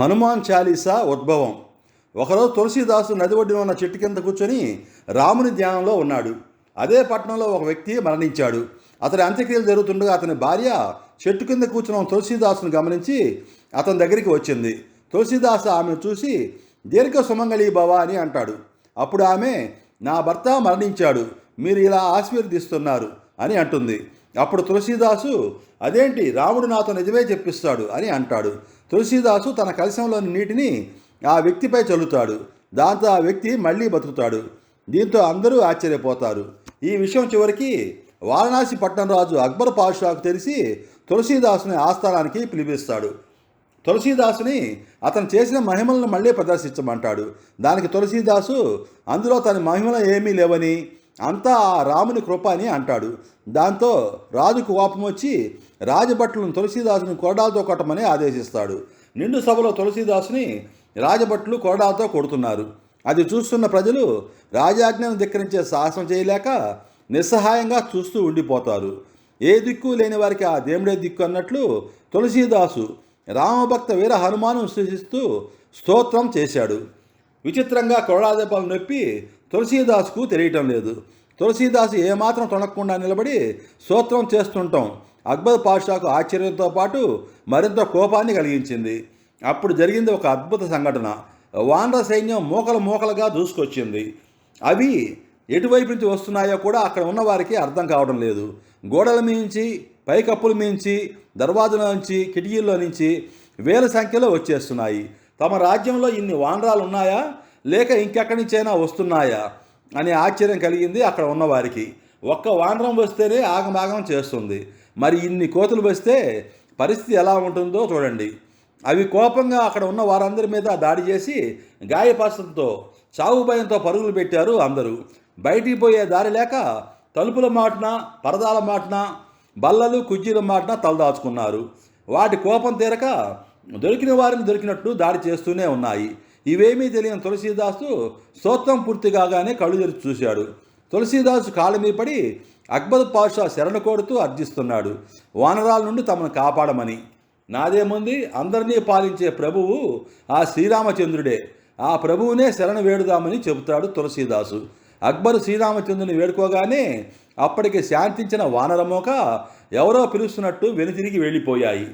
హనుమాన్ చాలీసా ఉద్భవం. ఒకరోజు తులసీదాసు నది ఒడ్డున ఉన్న చెట్టు కింద కూర్చొని రాముని ధ్యానంలో ఉన్నాడు. అదే పట్టణంలో ఒక వ్యక్తి మరణించాడు. అతని అంత్యక్రియలు జరుగుతుండగా అతని భార్య చెట్టు కింద కూర్చున్న తులసీదాసును గమనించి అతని దగ్గరికి వచ్చింది. తులసీదాసు ఆమెను చూసి దీర్ఘ సుమంగళి భవ అని అంటాడు. అప్పుడు ఆమె నా భర్త మరణించాడు. మీరు ఇలా ఆశీర్వదిస్తున్నారు అని అంటుంది. అప్పుడు తులసీదాసు అదేంటి? రాముడు నాతో నిజమే చెప్పిస్తాడు అని అంటాడు. తులసీదాసు తన కలశంలోని నీటిని ఆ వ్యక్తిపై చల్లుతాడు. దాంతో ఆ వ్యక్తి మళ్ళీ బతుకుతాడు. దీంతో అందరూ ఆశ్చర్యపోతారు. ఈ విషయం చివరికి వారణాసి పట్టణ రాజు అక్బర్ పాషాకు తెలిసి తులసీదాసుని ఆస్థానానికి పిలిపిస్తాడు. తులసీదాసుని అతను చేసిన మహిమలను మళ్ళీ ప్రదర్శించమంటాడు. దానికి తులసీదాసు అందులో తన మహిమలు ఏమీ లేవని అంతా ఆ రాముని కృప అని అంటాడు. దాంతో రాజుకు కోపం వచ్చి రాజభట్లను తులసీదాసుని కొరడాలతో కొట్టమని ఆదేశిస్తాడు. నిండు సభలో తులసీదాసుని రాజభట్లు కొరడాలతో కొడుతున్నారు. అది చూస్తున్న ప్రజలు రాజాజ్ఞను ధిక్కరించే సాహసం చేయలేక నిస్సహాయంగా చూస్తూ ఉండిపోతారు. ఏ దిక్కు లేని వారికి ఆ దేవుడే దిక్కు అన్నట్లు తులసీదాసు రామభక్త వీర హనుమాను సృష్టిస్తూ స్తోత్రం చేశాడు. విచిత్రంగా కొరడాదెబ్బలు నొప్పి తులసీదాసుకు తెలియటం లేదు. తులసీదాసు ఏమాత్రం తొనకుండా నిలబడి స్తోత్రం చేస్తుంటాం. అక్బర్ పాషాకు ఆశ్చర్యంతో పాటు మరింత కోపాన్ని కలిగించింది. అప్పుడు జరిగింది ఒక అద్భుత సంఘటన. వానర సైన్యం మూకలు మూకలుగా దూసుకొచ్చింది. అవి ఎటువైపు నుంచి వస్తున్నాయో కూడా అక్కడ ఉన్న వారికి అర్థం కావడం లేదు. గోడల మించి పైకప్పుల మించి దర్వాజల నుంచి కిటికీల్లో నుంచి వేల సంఖ్యలో వచ్చేస్తున్నాయి. తమ రాజ్యంలో ఇన్ని వానరాలు ఉన్నాయా లేక ఇంకెక్కడి నుంచైనా వస్తున్నాయా? అనే ఆశ్చర్యం కలిగింది అక్కడ ఉన్నవారికి. ఒక్క వానరం వస్తేనే ఆగమాగం చేస్తుంది. మరి ఇన్ని కోతులు వస్తే పరిస్థితి ఎలా ఉంటుందో చూడండి. అవి కోపంగా అక్కడ ఉన్న వారందరి మీద దాడి చేసి గాయపాసంతో చావు భయంతో పరుగులు పెట్టారు అందరూ. బయటికి పోయే దారి లేక తలుపుల మాటన పరదాల మాటన బల్లలు కుర్చీల మాటన తలదాచుకున్నారు. వాటి కోపం తీరక దొరికిన వారిని దొరికినట్టు దాడి చేస్తూనే ఉన్నాయి. ఇవేమీ తెలియని తులసీదాసు స్తోత్రం పూర్తి కాగానే కళ్ళు తెరిచి చూశాడు. తులసీదాసు కాళ్ళ మీద పడి అక్బర్ పాషా శరణు కోరుతూ అర్జిస్తున్నాడు. వానరాల నుండి తమను కాపాడమని. నాదేముంది? అందరినీ పాలించే ప్రభువు ఆ శ్రీరామచంద్రుడే. ఆ ప్రభువునే శరణ వేడుదామని చెబుతాడు తులసీదాసు. అక్బరు శ్రీరామచంద్రుని వేడుకోగానే అప్పటికి శాంతించిన వానరమోక ఎవరో పిలుస్తున్నట్టు వెనుతిరిగి వెళ్ళిపోయాయి.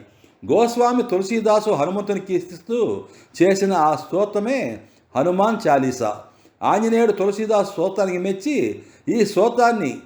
గోస్వామి తులసీదాసు హనుమంతుని కీర్తిస్తూ చేసిన ఆ స్తోత్రమే హనుమాన్ చాలీసా. ఆంజనేయుడు తులసీదాసు స్తోత్రానికి మెచ్చి ఈ స్తోత్రాన్ని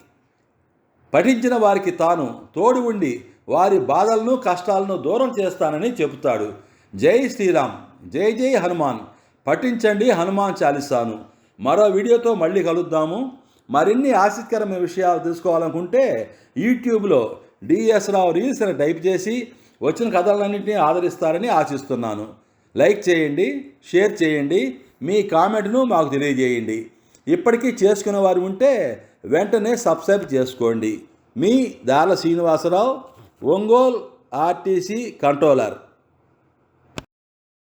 పఠించిన వారికి తాను తోడు ఉండి వారి బాధలను కష్టాలను దూరం చేస్తానని చెబుతాడు. జై శ్రీరామ్ జై జై హనుమాన్. పఠించండి హనుమాన్ చాలీసాను. మరో వీడియోతో మళ్ళీ కలుద్దాము. మరిన్ని ఆసక్తికరమైన విషయాలు తెలుసుకోవాలనుకుంటే యూట్యూబ్లో డిఎస్ రావు రీల్స్ అని టైప్ చేసి వచ్చిన కథలన్నింటినీ ఆదరిస్తారని ఆశిస్తున్నాను. లైక్ చేయండి షేర్ చేయండి మీ కామెంట్ను మాకు తెలియజేయండి. ఇప్పటికీ చేసుకునే వారు ఉంటే వెంటనే సబ్స్క్రైబ్ చేసుకోండి. మీ దాల శ్రీనివాసరావు ఒంగోల్ ఆర్టీసీ కంట్రోలర్.